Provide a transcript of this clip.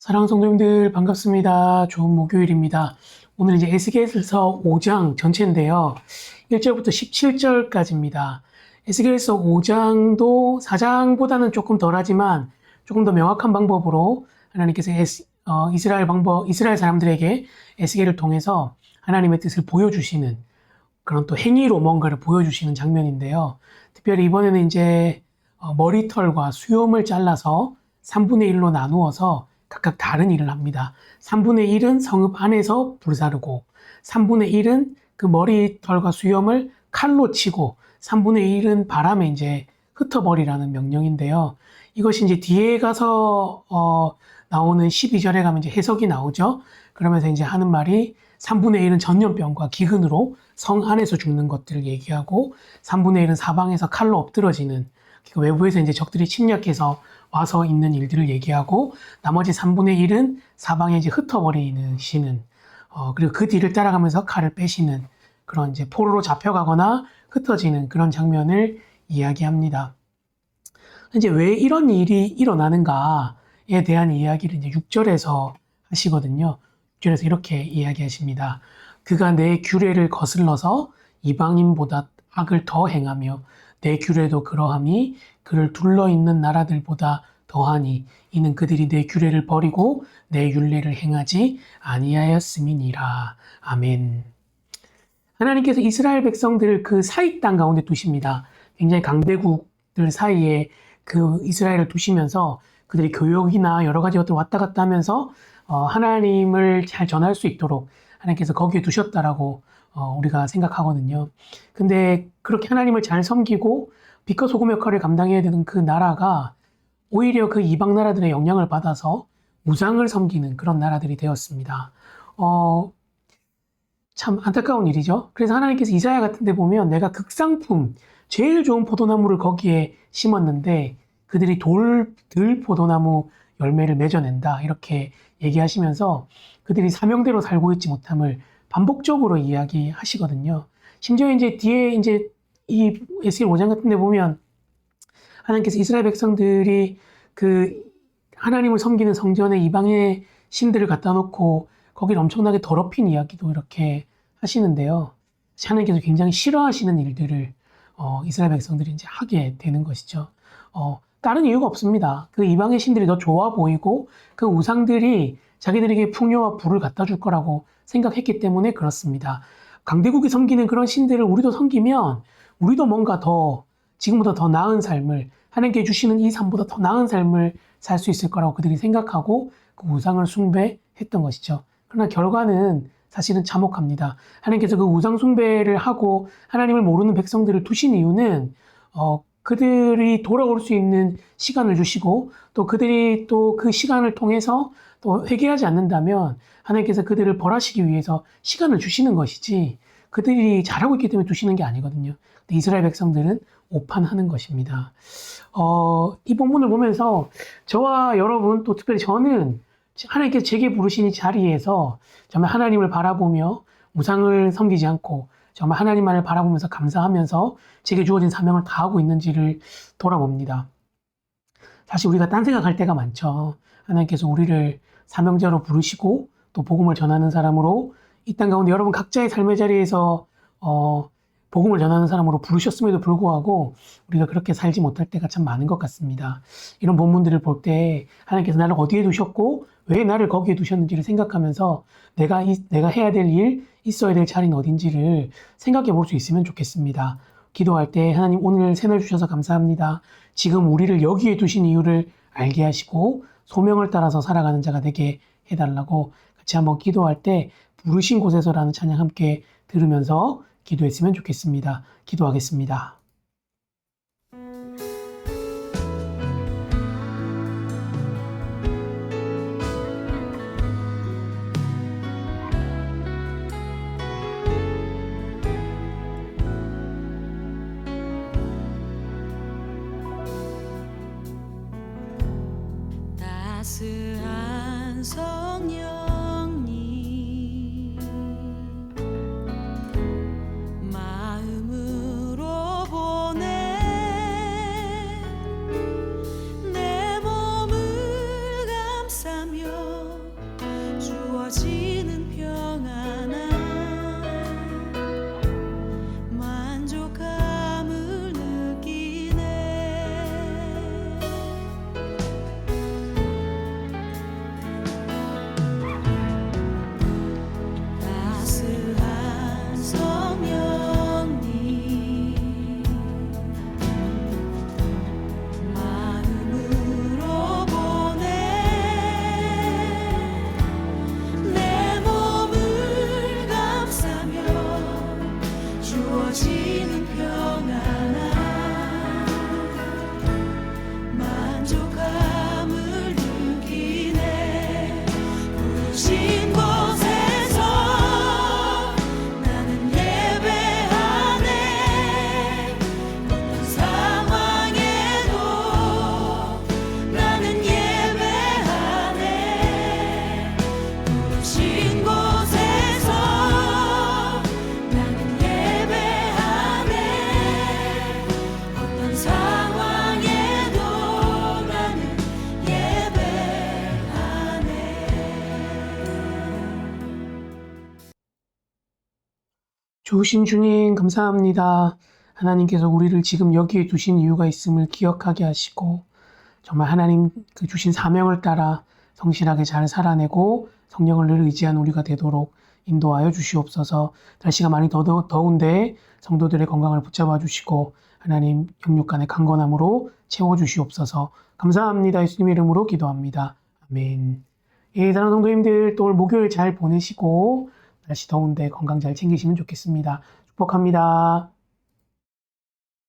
사랑하는 성도님들 반갑습니다. 좋은 목요일입니다. 오늘 이제 에스겔서 5장 전체인데요. 1절부터 17절까지입니다. 에스겔서 5장도 4장보다는 조금 덜하지만 조금 더 명확한 방법으로 하나님께서 에스- 어, 이스라엘 방법, 이스라엘 사람들에게 에스겔을 통해서 하나님의 뜻을 보여주시는 그런 또 행위로 뭔가를 보여주시는 장면인데요. 특별히 이번에는 이제 어, 머리털과 수염을 잘라서 3분의 1로 나누어서 각각 다른 일을 합니다. 3분의 1은 성읍 안에서 불사르고 3분의 1은 그 머리털과 수염을 칼로 치고 3분의 1은 바람에 이제 흩어버리라는 명령인데요. 이것이 이제 뒤에 가서 어, 나오는 12절에 가면 이제 해석이 나오죠. 그러면서 이제 하는 말이 3분의 1은 전염병과 기근으로 성 안에서 죽는 것들을 얘기하고 3분의 1은 사방에서 칼로 엎드러지는 그 외부에서 이제 적들이 침략해서 와서 있는 일들을 얘기하고 나머지 3분의 1은 사방에 이제 흩어버리는 시는 어, 그리고 그 뒤를 따라가면서 칼을 빼시는 그런 이제 포로로 잡혀가거나 흩어지는 그런 장면을 이야기합니다. 이제 왜 이런 일이 일어나는가에 대한 이야기를 이제 6절에서 하시거든요. 6절에서 이렇게 이야기하십니다. 그가 내 규례를 거슬러서 이방인보다 악을 더 행하며 내 규례도 그러함이 그를 둘러 있는 나라들보다 더하니 이는 그들이 내 규례를 버리고 내 율례를 행하지 아니하였음이니라. 아멘. 하나님께서 이스라엘 백성들을 그 사익 땅 가운데 두십니다. 굉장히 강대국들 사이에 그 이스라엘을 두시면서 그들이 교역이나 여러 가지 것들 왔다 갔다 하면서 어, 하나님을 잘 전할 수 있도록 하나님께서 거기에 두셨다라고 어, 우리가 생각하거든요. 근데 그렇게 하나님을 잘 섬기고 빛과 소금 역할을 감당해야 되는 그 나라가 오히려 그 이방 나라들의 영향을 받아서 우상을 섬기는 그런 나라들이 되었습니다. 어, 참 안타까운 일이죠. 그래서 하나님께서 이사야 같은 데 보면 내가 극상품, 제일 좋은 포도나무를 거기에 심었는데 그들이 돌, 들 포도나무 열매를 맺어낸다. 이렇게 얘기하시면서 그들이 사명대로 살고 있지 못함을 반복적으로 이야기하시거든요. 심지어 이제 뒤에 이제 이 에스겔 5장 같은 데 보면 하나님께서 이스라엘 백성들이 그 하나님을 섬기는 성전에 이방의 신들을 갖다 놓고 거기를 엄청나게 더럽힌 이야기도 이렇게 하시는데요. 하나님께서 굉장히 싫어하시는 일들을 어, 이스라엘 백성들이 이제 하게 되는 것이죠. 어, 다른 이유가 없습니다. 그 이방의 신들이 더 좋아 보이고 그 우상들이 자기들에게 풍요와 부를 갖다 줄 거라고 생각했기 때문에 그렇습니다. 강대국이 섬기는 그런 신들을 우리도 섬기면 우리도 뭔가 더 지금보다 더 나은 삶을 하나님께 주시는 이 삶보다 더 나은 삶을 살 수 있을 거라고 그들이 생각하고 그 우상을 숭배했던 것이죠. 그러나 결과는 사실은 참혹합니다. 하나님께서 그 우상 숭배를 하고 하나님을 모르는 백성들을 두신 이유는 어, 그들이 돌아올 수 있는 시간을 주시고 또 그들이 또 그 시간을 통해서 또 회개하지 않는다면 하나님께서 그들을 벌하시기 위해서 시간을 주시는 것이지 그들이 잘하고 있기 때문에 두시는 게 아니거든요. 근데 이스라엘 백성들은 오판하는 것입니다. 어, 이 본문을 보면서 저와 여러분 또 특별히 저는 하나님께서 제게 부르신 이 자리에서 정말 하나님을 바라보며 우상을 섬기지 않고 정말 하나님만을 바라보면서 감사하면서 제게 주어진 사명을 다하고 있는지를 돌아봅니다. 사실 우리가 딴 생각할 때가 많죠. 하나님께서 우리를 사명자로 부르시고 또 복음을 전하는 사람으로 이 땅 가운데 여러분 각자의 삶의 자리에서 어, 복음을 전하는 사람으로 부르셨음에도 불구하고 우리가 그렇게 살지 못할 때가 참 많은 것 같습니다. 이런 본문들을 볼 때 하나님께서 나를 어디에 두셨고 왜 나를 거기에 두셨는지를 생각하면서 내가 이, 내가 해야 될 일, 있어야 될 자리는 어딘지를 생각해 볼 수 있으면 좋겠습니다. 기도할 때 하나님 오늘 새날 주셔서 감사합니다. 지금 우리를 여기에 두신 이유를 알게 하시고 소명을 따라서 살아가는 자가 되게 해달라고 같이 한번 기도할 때 부르신 곳에서라는 찬양 함께 들으면서 기도했으면 좋겠습니다. 기도하겠습니다. 따스한 성령 주어지는 평안함. 좋으신 주님 감사합니다. 하나님께서 우리를 지금 여기에 두신 이유가 있음을 기억하게 하시고 정말 하나님 그 주신 사명을 따라 성실하게 잘 살아내고 성령을 늘 의지한 우리가 되도록 인도하여 주시옵소서. 날씨가 많이 더, 더, 더운데 성도들의 건강을 붙잡아 주시고 하나님 영육간의 강건함으로 채워 주시옵소서. 감사합니다. 예수님 이름으로 기도합니다. 아멘. 예, 사랑하는 성도님들 또 오늘 목요일 잘 보내시고 날씨 더운데 건강 잘 챙기시면 좋겠습니다. 축복합니다.